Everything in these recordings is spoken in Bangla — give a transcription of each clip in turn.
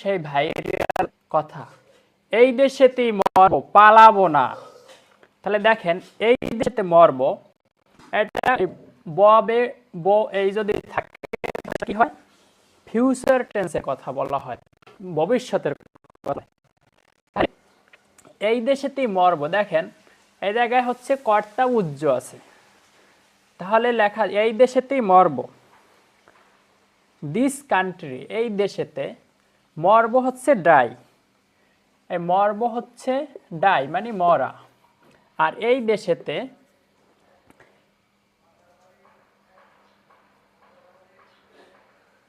সেই ভাইয়ের কথা এই দেশেতেই মরব। পালাবো না তাহলে দেখেন, এই দেশেতে মরব এটা ববে এই যদি থাকে কি হয় ফিউচার কথা বলা হয় ভবিষ্যতের কথা এই মরব দেখেন এই জায়গায় হচ্ছে কর্তা উজ্জ আছে। তাহলে লেখা, এই দেশেতেই মরব। দিস কান্ট্রি এই দেশেতে মর্ব হচ্ছে ডাই এই মরব হচ্ছে ডাই মানে মরা। আর এই দেশেতে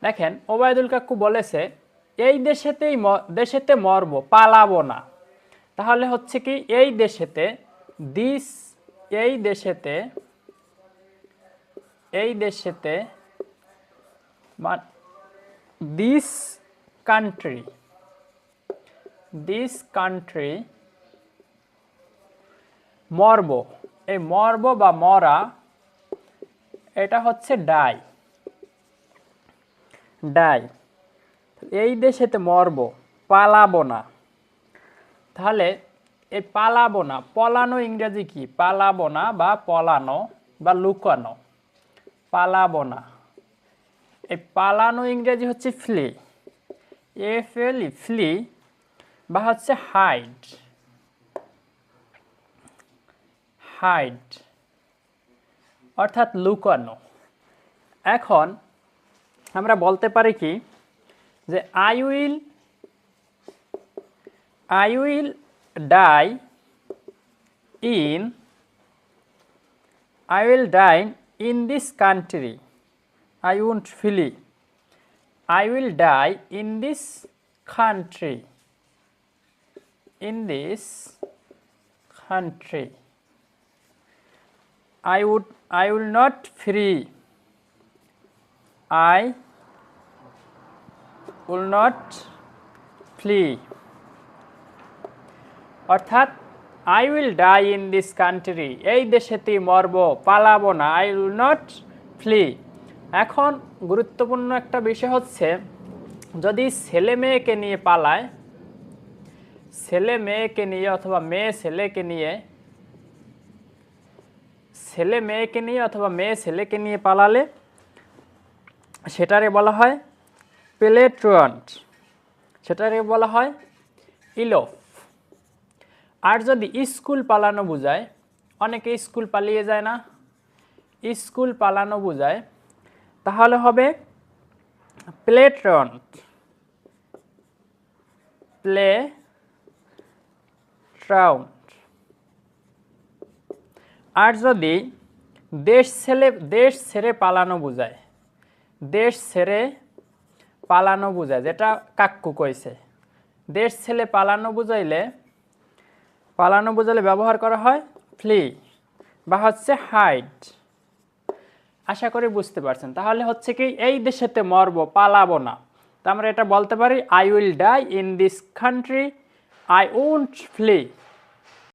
দেখেন, ওবায়দুল কাকু বলেছে, এই দেশেতেই দেশেতে মরব, পালাবো না। তাহলে হচ্ছে কি, এই দেশেতে দিস এই দেশেতে এই দেশেতে দিস কান্ট্রি দিস কান্ট্রি মর্ব। এই মর্ব বা মরা, এটা হচ্ছে ডাই ডাই এই দেশেতে মর্ব, পালাবো না। তাহলে এই পালাবো না, পলানো ইংরেজি কি? পালাবো না বা পলানো বা লুকানো। পালাবো না। এই পালানো ইংরেজি হচ্ছে ফ্লি। এফ এল ফ্লি বা হচ্ছে হাইড। হাইড, অর্থাৎ লুকানো। এখন আমরা বলতে পারি কি যে I will I will die in I will die in this country. I won't flee. I will die in this country. In this country. I would I will not free. I will not flee. অর্থাৎ I will die in this country এই দেশেতেই মরব, পালাবো না। আই উইল নট ফ্লি এখন গুরুত্বপূর্ণ একটা বিষয় হচ্ছে, যদি ছেলে মেয়েকে নিয়ে পালায়, ছেলে মেয়েকে নিয়ে অথবা মেয়ে ছেলেকে নিয়ে, ছেলে মেয়েকে নিয়ে অথবা মেয়ে ছেলেকে নিয়ে পালালে, সেটারে বলা হয় প্লেট্রন্ট সেটারে বলা হয় ইলোফ। আর যদি স্কুল পালানো বোঝায়, অনেকে স্কুল পালিয়ে যায় না, স্কুল পালানো বোঝায়, তাহলে হবে প্লেট্রন্ট। প্লে ট্রাউন্ট আর যদি দেশ ছেড়ে দেশ ছেড়ে পালানো বোঝায়, দেশ ছেড়ে পালানো বোঝায়, যেটা কাক্কু কইছে, দেশ ছেলে পালানো বুঝাইলে পালানো বোঝালে ব্যবহার করা হয় ফ্লি বা হচ্ছে হাইড আশা করি বুঝতে পারছেন। তাহলে হচ্ছে কি এই দেশেতে মরব, পালাবো না। তা আমরা এটা বলতে পারি I will die in this country I won't flee